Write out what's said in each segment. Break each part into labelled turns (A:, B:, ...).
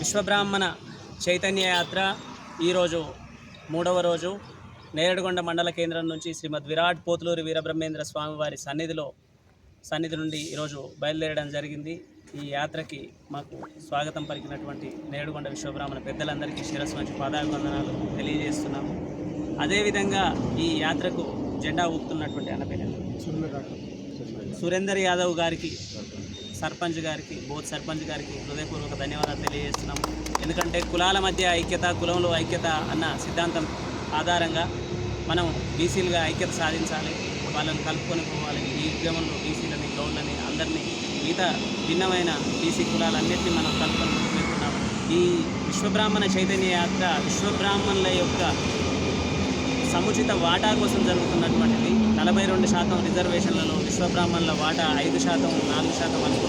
A: విశ్వబ్రాహ్మణ చైతన్య యాత్ర ఈరోజు మూడవ రోజు నేరడుగొండ మండల కేంద్రం నుంచి శ్రీమద్ విరాట్ పోతులూరి వీరబ్రహ్మేంద్ర స్వామి వారి సన్నిధిలో సన్నిధి నుండి ఈరోజు బయలుదేరడం జరిగింది. ఈ యాత్రకి మాకు స్వాగతం పలికినటువంటి నేడుగొండ విశ్వబ్రాహ్మణ పెద్దలందరికీ శిరస్సు నుంచి పాదాభివందనాలు తెలియజేస్తున్నాము. అదేవిధంగా ఈ యాత్రకు జెండా ఊపుతున్నటువంటి అన్న పేరు సురేందర్ యాదవ్ గారికి సర్పంచ్ గారికి బోత్ సర్పంచ్ గారికి హృదయపూర్వక ధన్యవాదాలు తెలియజేస్తున్నాము ఎందుకంటే కులాల మధ్య ఐక్యత కులంలో ఐక్యత అన్న సిద్ధాంతం ఆధారంగా మనం బీసీలుగా ఐక్యత సాధించాలి వాళ్ళని కలుపుకొని పోవాలి. ఈ ఉద్యమంలో బీసీలని గౌడ్లని అందరినీ మిగతా భిన్నమైన బీసీ కులాలన్నింటినీ మనం కలుపుకొని వెళ్తున్నాము ఈ విశ్వబ్రాహ్మణ చైతన్య యాత్ర విశ్వబ్రాహ్మణుల యొక్క సముచిత వాటా కోసం జరుగుతున్నటువంటిది. నలభై రెండు శాతం రిజర్వేషన్లలో విశ్వబ్రాహ్మణుల వాటా ఐదు శాతం నాలుగు శాతం అనుకున్నప్పటికీ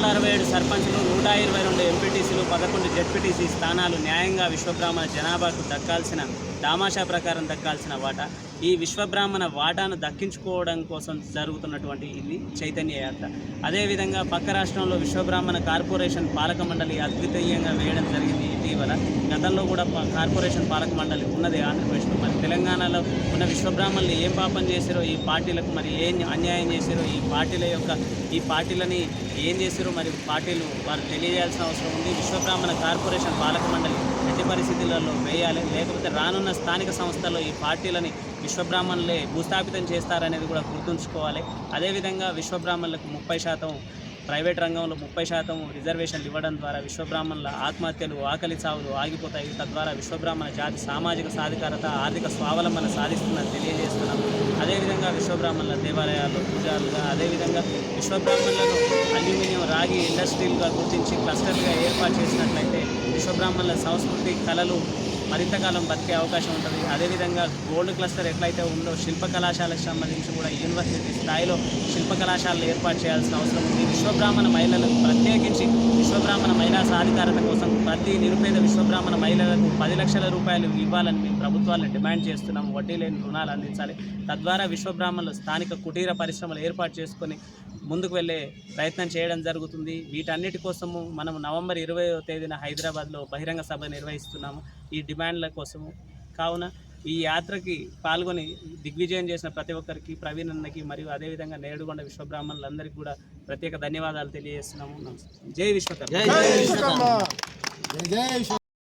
A: వందల అరవై ఏడు సర్పంచులు నూట ఇరవై రెండు ఎంపీటీసీలు పదకొండు జెడ్పీటీసీ స్థానాలు న్యాయంగా విశ్వబ్రాహ్మణ జనాభాకు దక్కాల్సిన దామాషా ప్రకారం దక్కాల్సిన వాటా. ఈ విశ్వబ్రాహ్మణ వాటాను దక్కించుకోవడం కోసం జరుగుతున్నటువంటి ఇది చైతన్య యాత్ర. అదేవిధంగా పక్క రాష్ట్రంలో విశ్వబ్రాహ్మణ కార్పొరేషన్ పాలక మండలి అద్వితీయంగా వేయడం జరిగింది ఇటీవల. గతంలో కూడా కార్పొరేషన్ పాలక మండలి ఉన్నది ఆంధ్రప్రదేశ్లో. మరి తెలంగాణలో ఉన్న విశ్వబ్రాహ్మణులు ఏం పాపం చేశారో ఈ పార్టీలకు మరి ఏం అన్యాయం చేశారో ఈ పార్టీల యొక్క ఈ పార్టీలని ఏం చేశారో మరి పార్టీలు వారు తెలియజేయాల్సిన అవసరం ఉంది. విశ్వబ్రాహ్మణ కార్పొరేషన్ పాలక మండలి ఎట్టి పరిస్థితులలో వేయాలి. లేకపోతే రానున్న స్థానిక సంస్థల్లో ఈ పార్టీలని విశ్వబ్రాహ్మణులే భూస్థాపితం చేస్తారనేది కూడా గుర్తుంచుకోవాలి. అదేవిధంగా విశ్వబ్రాహ్మణులకు ముప్పై శాతం ప్రైవేట్ రంగంలో ముప్పై శాతం రిజర్వేషన్లు ఇవ్వడం ద్వారా విశ్వబ్రాహ్మణుల ఆత్మహత్యలు ఆకలి చావులు ఆగిపోతాయి. తద్వారా విశ్వబ్రాహ్మణ జాతి సామాజిక సాధికారత ఆర్థిక స్వావలంబన సాధిస్తుందని తెలియజేస్తున్నాం. అదేవిధంగా విశ్వబ్రాహ్మణుల దేవాలయాల్లో పూజారులుగా అదేవిధంగా విశ్వబ్రాహ్మణులను అల్యూమినియం రాగి ఇండస్ట్రీలుగా గుర్తించి క్లస్టర్లుగా ఏర్పాటు చేసినట్లయితే విశ్వబ్రాహ్మణుల సంస్కృతి కళలు మరింత కాలం బతికే అవకాశం ఉంటుంది. అదేవిధంగా గోల్డ్ క్లస్టర్ ఎట్లయితే ఉందో శిల్ప కళాశాలకు సంబంధించి కూడా యూనివర్సిటీ స్థాయిలో శిల్ప కళాశాలలు ఏర్పాటు చేయాల్సిన అవసరం ఉంది. విశ్వబ్రాహ్మణ మహిళలకు ప్రత్యేకించి విశ్వబ్రాహ్మణ మహిళా సాధికారత కోసం ప్రతి నిరుపేద విశ్వబ్రాహ్మణ మహిళలకు పది లక్షల రూపాయలు ఇవ్వాలని మేము ప్రభుత్వాలను డిమాండ్ చేస్తున్నాం. వడ్డీ లేని రుణాలు అందించాలి. తద్వారా విశ్వబ్రాహ్మణులు స్థానిక కుటీర పరిశ్రమలు ఏర్పాటు చేసుకొని ముందుకు వెళ్ళే ప్రయత్నం చేయడం జరుగుతుంది. వీటన్నిటి కోసము మనం నవంబర్ ఇరవయో తేదీన హైదరాబాద్లో బహిరంగ సభ నిర్వహిస్తున్నాము. ఈ డిమాండ్ల కోసము. కావున ఈ యాత్రకి పాల్గొని దిగ్విజయం చేసిన ప్రతి ఒక్కరికి ప్రవీణ్ అన్నకి మరియు అదేవిధంగా నేడుగొండ విశ్వబ్రాహ్మణులందరికీ కూడా ప్రత్యేక ధన్యవాదాలు తెలియజేస్తున్నాము. నమస్తే జై విశ్వకర్మ.
B: జై విశ్వకర్మ.